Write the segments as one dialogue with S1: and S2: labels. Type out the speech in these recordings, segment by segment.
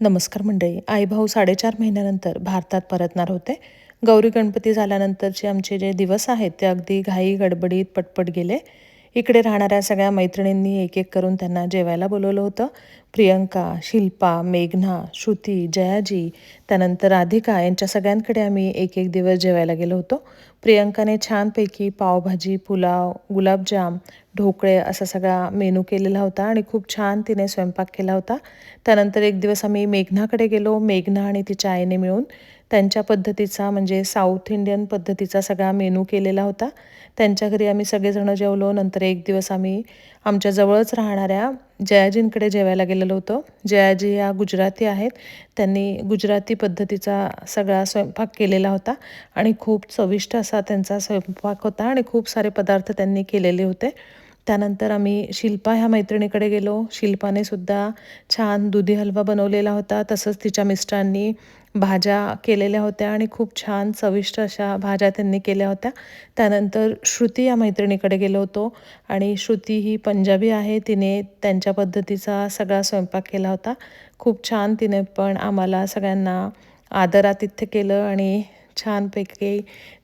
S1: नमस्कार मंडळी. आई भाऊ साडेचार महिन्यानंतर भारतात परतणार होते. गौरी गणपती झाल्यानंतरचे आमचे जे दिवस आहेत ते अगदी घाई गडबडीत पटपट गेले. इकडे राहणाऱ्या सगळ्या मैत्रिणींनी एक एक करून त्यांना जेवायला बोलवलं होतं. प्रियंका शिल्पा मेघना श्रुती जयाजी त्यानंतर राधिका यांच्या सगळ्यांकडे आम्ही एक एक दिवस जेवायला गेलो होतो. प्रियंकाने छानपैकी पावभाजी पुलाव गुलाबजाम ढोकळे असा सगळा मेनू केलेला होता आणि खूप छान तिने स्वयंपाक केला होता. त्यानंतर एक दिवस आम्ही मेघनाकडे गेलो. मेघना आणि तिच्या आईने मिळून त्यांच्या पद्धतीचा म्हणजे साऊथ इंडियन पद्धतीचा सगळा मेनू केलेला होता. त्यांच्या घरी आम्ही सगळेजणं जेवलो. नंतर एक दिवस आम्ही आमच्या जवळच राहणाऱ्या जयाजींकडे जेवायला गेलेलो होतो. जयाजी या गुजराती आहेत. त्यांनी गुजराती पद्धतीचा सगळा स्वयंपाक केलेला होता आणि खूप चविष्ट असा त्यांचा स्वयंपाक होता आणि खूप सारे पदार्थ त्यांनी केलेले होते. त्यानंतर आम्ही शिल्पा ह्या मैत्रिणीकडे गेलो. शिल्पाने सुद्धा छान दुधी हलवा बनवलेला होता. तसंच तिच्या मिस्टरांनी भाज्या केलेल्या होत्या आणि खूप छान चविष्ट अशा भाज्या त्यांनी केल्या होत्या. त्यानंतर श्रुती या मैत्रिणीकडे गेलो होतो आणि श्रुती ही पंजाबी आहे. तिने त्यांच्या पद्धतीचा सगळा स्वयंपाक केला होता. खूप छान तिने पण आम्हाला सगळ्यांना आदरातिथ्य केलं आणि छानपैकी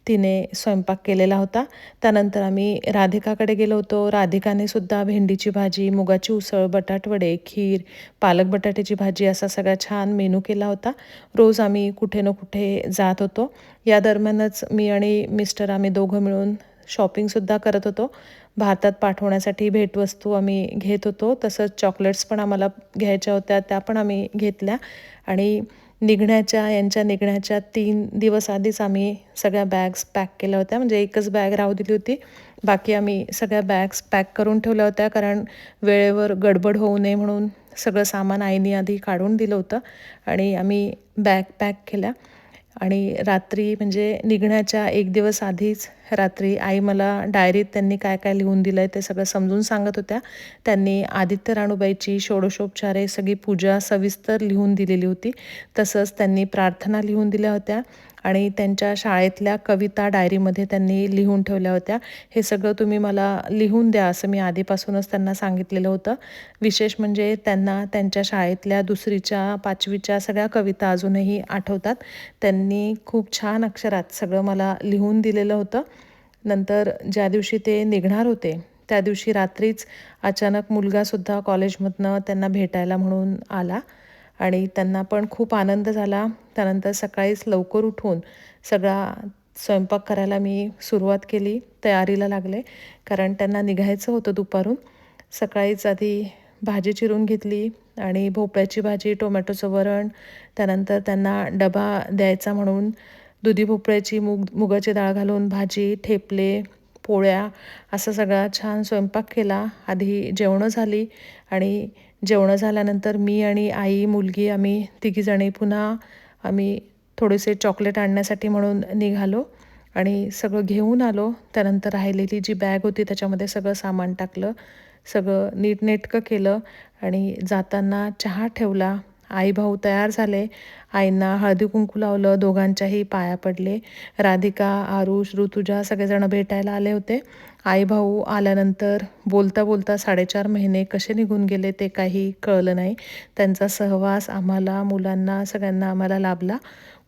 S1: तिने स्वयंपाक केलेला होता. त्यानंतर आम्ही राधिकाकडे गेलो होतो. राधिकाने सुद्धा भेंडीची भाजी मुगाची उसळ बटाटवडे खीर पालक बटाट्याची भाजी असा सगळा छान मेनू केला होता. रोज आम्ही कुठे ना कुठे जात होतो. या दरम्यानच मी आणि मिस्टर आम्ही दोघं मिळून शॉपिंगसुद्धा करत होतो. भारतात पाठवण्यासाठी भेटवस्तू आम्ही घेत होतो. तसंच चॉकलेट्स पण आम्हाला घ्यायच्या होत्या त्या पण आम्ही घेतल्या. आणि निघण्याच्या यांच्या निघण्याच्या तीन दिवस आधीच आम्ही सगळ्या बॅग्स पॅक केल्या होत्या. म्हणजे एकच बॅग राहू दिली होती. बाकी आम्ही सगळ्या बॅग्स पॅक करून ठेवल्या होत्या कारण वेळेवर गडबड होऊ नये म्हणून सगळं सामान आईने आधी काढून दिलं होतं आणि आम्ही बॅग पॅक केल्या. आणि रात्री म्हणजे निघण्याच्या एक दिवस आधीच रात्री आई मला डायरीत त्यांनी काय काय लिहून दिलं आहे ते सगळं समजून सांगत होत्या. त्यांनी आदित्य राणूबाईची षोडशोपचारे सगळी पूजा सविस्तर लिहून दिलेली होती. तसंच त्यांनी प्रार्थना लिहून दिल्या होत्या. आणि त्यांच्या शाळेतल्या कविता डायरीमध्ये त्यांनी लिहून ठेवल्या होत्या. हे सगळं तुम्ही मला लिहून द्या असं मी आधीपासूनच त्यांना सांगितलेलं होतं. विशेष म्हणजे त्यांना त्यांच्या शाळेतल्या दुसरीच्या पाचवीच्या सगळ्या कविता अजूनही आठवतात. त्यांनी खूप छान अक्षरात सगळं मला लिहून दिलेलं होतं. नंतर ज्या दिवशी ते निघणार होते त्या दिवशी रात्रीच अचानक मुलगासुद्धा कॉलेजमधनं त्यांना भेटायला म्हणून आला. आणि त्यांना पण खूप आनंद झाला. त्यानंतर सकाळीच लवकर उठून सगळा स्वयंपाक करायला मी सुरुवात केली तयारीला लागले. कारण त्यांना निघायचं होतं दुपारून. सकाळीच आधी भाजी चिरून घेतली आणि भोपळ्याची भाजी टोमॅटोचं वरण त्यानंतर त्यांना डबा द्यायचा म्हणून दुधी भोपळ्याची मूग मुगाची डाळ घालून भाजी ठेपले पोळ्या असा सगळा छान स्वयंपाक केला. आधी जेवणं झाली आणि जेवणं झाल्यानंतर मी आणि आई मुलगी आम्ही तिघीजणी पुन्हा आम्ही थोडेसे चॉकलेट आणण्यासाठी म्हणून निघालो आणि सगळं घेऊन आलो. त्यानंतर राहिलेली जी बॅग होती त्याच्यामध्ये सगळं सामान टाकलं सगळं नीटनेटकं केलं आणि जाताना चहा ठेवला. आई भाऊ तयार झाले. आईंना हळदी कुंकू लावलं दोघांच्याही पाया पडले. राधिका आरुष ऋतुजा सगळेजण भेटायला आले होते. आई भाऊ आल्यानंतर बोलता बोलता साडेचार महिने कसे निघून गेले ते काही कळलं नाही. त्यांचा सहवास आम्हाला मुलांना सगळ्यांना आम्हाला लाभला.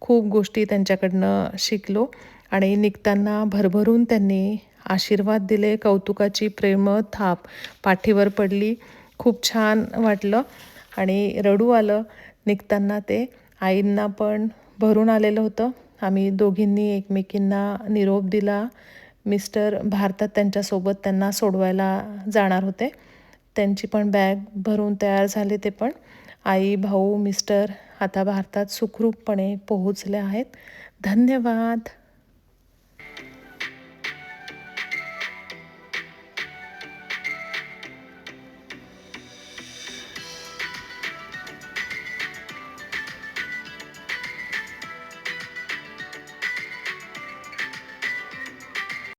S1: खूप गोष्टी त्यांच्याकडनं शिकलो आणि निघताना भरभरून त्यांनी आशीर्वाद दिले. कौतुकाची प्रेम थाप पाठीवर पडली. खूप छान वाटलं. आणि रडू आलं. निघताना ते आईंना पण भरून आलेलं होतं. आम्ही दोघींनी एकमेकींना निरोप दिला. मिस्टर भारतात त्यांच्यासोबत त्यांना सोडवायला जाणार होते. त्यांची पण बॅग भरून तयार झाले ते पण. आई भाऊ मिस्टर आता भारतात सुखरूपपणे पोहोचले आहेत. धन्यवाद.